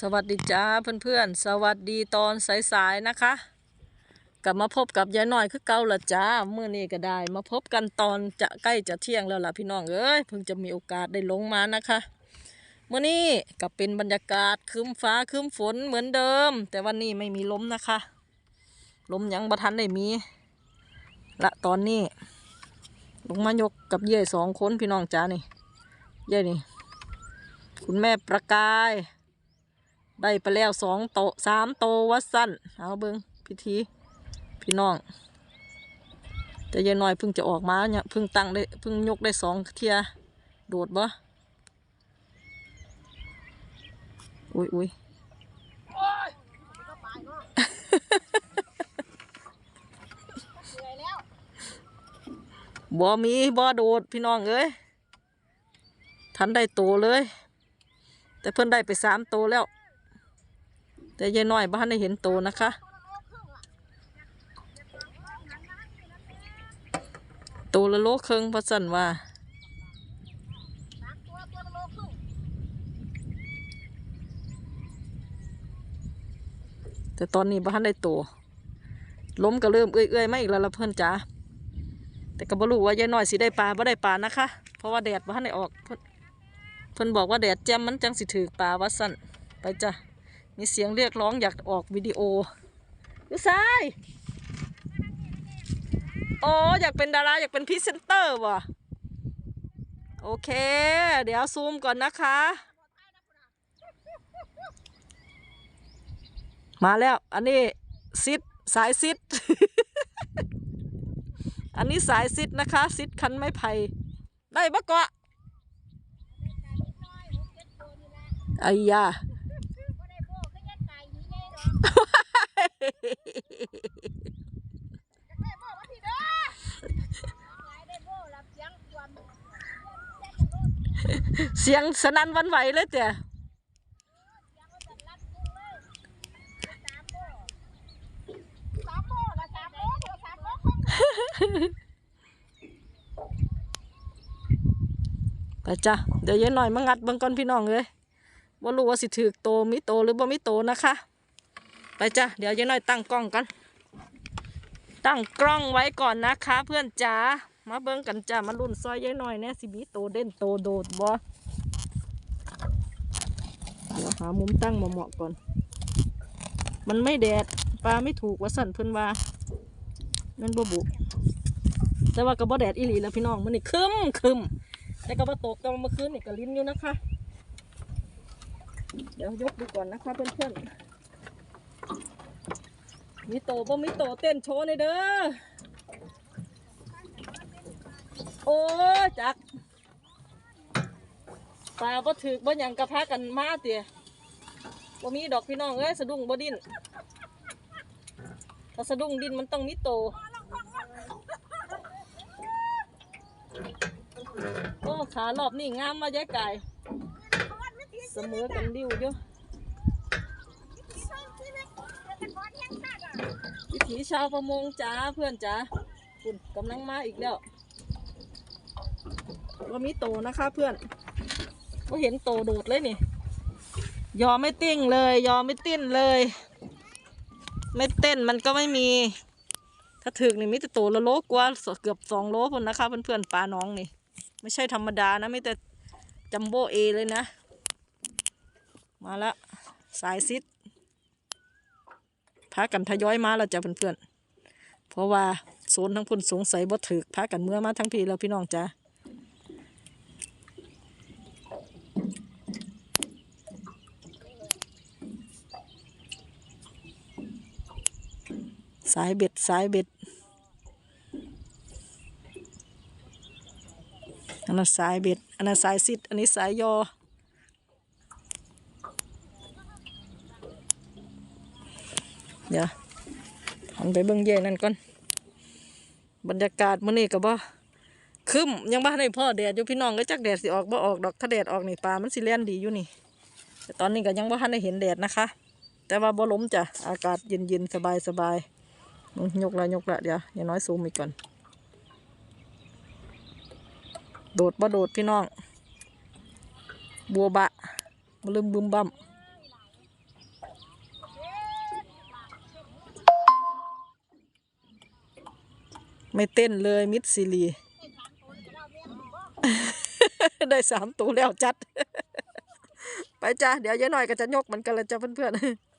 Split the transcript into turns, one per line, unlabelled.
สวัสดีจ้าเพื่อนๆ สวัสดีตอนสายๆนะคะ กลับมาพบกับยายหน่อยคือเก่าละจ้าเมื่อนี้ก็ได้ มาพบกันตอนจะใกล้จะเที่ยงแล้วล่ะพี่น้องเอ้ยเพิ่งจะมีโอกาสได้ลงมานะคะเมื่อนี้ก็เป็นบรรยากาศครึ้มฟ้าครึ้มฝนเหมือนเดิม แต่วันนี้ไม่มีลมนะคะลมยังบ่ทันได้มีละตอนนี้ลงมายกกับเย่ยสองคนพี่น้องจ้านี่เย่ยนี่คุณแม่ประกาย ได้ไปแล้วสองโตสามโตวัดสั้นเอาเบิงพิธีพี่น้อง แต่ยายน้อยเพิ่งจะออกมาเนี่ยเพิ่งตั้งได้เพิ่งยกได้สองเทียโดดบ่อุ้ยอุ้ยบ่มีบ่โดดพี่น้องเอ้ยทันได้โตเลย แต่เพิ่นได้ไปสามโตแล้ว แต่ยายน้อยบ้านได้เห็นโตนะคะ โตละโลครึ่งพระสันว่าแต่ตอนนี้บ้านได้โตล้มก็เริ่มเอื้อยๆมาอีกแล้วละเพื่อนจ๋าแต่ก็บ่รู้ว่ายายน้อยสิได้ปลาบ่ได้ปลานะคะ เพราะว่าแดดบ่ทันได้ออก เพิ่นเพิ่นบอกว่าแดดแจ่มมันจังสิถือปลาว่าสั่นไปจ้ะ มีเสียงเรียกร้องอยากออกวิดีโอยูซายโอ้อยากเป็นดาราอยากเป็นพรีเซนเตอร์ว่ะ โอเค เดี๋ยวซูมก่อนนะคะ มาแล้ว อันนี้ซิดสายซิด อันนี้สายซิดนะคะซิดคันไม้ไผ่ได้ปะเกาะไอ้ยา เสียงสนั่นวันไหวเลยแต่ไปจ้ะเดี๋ยวยายหน่อยมางัดบิ่งก่อนพี่น้องเลยว่ารู้ว่าสิถือโตมิโตหรือบ่มิโตนะคะ ไปจ้ะเดี๋ยวยายหน่อยตั้งกล้องกันตั้งกล้องไว้ก่อนนะคะเพื่อนจ๋า มาเบิ่งกันจ้ะมารุ่นซอยยายหน่อยแน่สิมีโตเด่นโตโดดบ่เดี๋ยวหามุมตั้งมาเหมาะก่อน มันไม่แดดปลาไม่ถูกว่าสั่นเพิ่นว่านั่นบ่บุแต่ว่าก็บ่แดดอีหลีแล้วพี่น้องมันนี่คึมคึมแต่ก็บ่ตกแต่ว่าเมื่อคืนนี่ก็ลิ้นอยู่นะคะ เดี๋ยวยกดูก่อนนะคะเพื่อนๆมีโตบ่มีโตเต้นโชว์ในเด้อ โอ้จักปลาบ่ถึกบ่หยังกระพากันมาเตี๋ยบ่มีดอกพี่น้องเอ้ยสะดุ้งบ่ดิ้นถ้าสะดุ้งดิ้นมันต้องมีโตโอ้ขารอบนี่งามมาแยกไก่เสมอกันดิ้วอยู่วิถีชาวประมงจ้าเพื่อนจ้าคุณกำลังมาอีกแล้ว ก็มีโตนะคะเพื่อนก็เห็นโตโดดเลยนี่ ยอมไม่ติ้งเลย ยอมไม่ติ้นเลย ไม่เต้นมันก็ไม่มี ถ้าถึกนี่มิแต่โตละโลกว่าเกือบสองโลพนนะคะเพื่อนๆปลาน้องนี่ ไม่ใช่ธรรมดานะไม่แต่จัมโบ้เอเลยนะ มาละสายซิดพากันทยอยมาแล้วจ้ะเพื่อนๆเพราะว่าโซนทั้งพุ่นสงสัยบ่ถึกพากันเมื่อมาทั้งพี่แล้วพี่น้องจ้ะ สายเบ็ดสายเบ็ดอันนั้นสายเบ็ดอันนั้นสายซิดอันนี้สายยอเดี๋ยวหันไปเบิ่งเย่นั่นก่อน บรรยากาศมื้อนี้ก็บ่คึมยังบ่ทันได้พ่อแดดอยู่พี่น้องก็จักแดดสิออกบ่ออกดอกถ้าแดดออกนี่ปลามันสิแล่นดีอยู่นี่ แต่ตอนนี้ก็ยังบ่ทันได้เห็นแดดนะคะ แต่ว่าบ่ล้มจ้ะอากาศเย็นๆสบายๆ ยกละยกละเดี๋ยวย่าน้อยซูมอีกก่อน โดดบ่โดดพี่น้อง บัวบะมาลืมบึมบั่มไม่เต้นเลยมิดซีรี ได้สามตัวแล้วจัด ไปจ้าเดี๋ยวเยอะหน่อยก็จะยกมันกันละจ้าเพื่อนๆ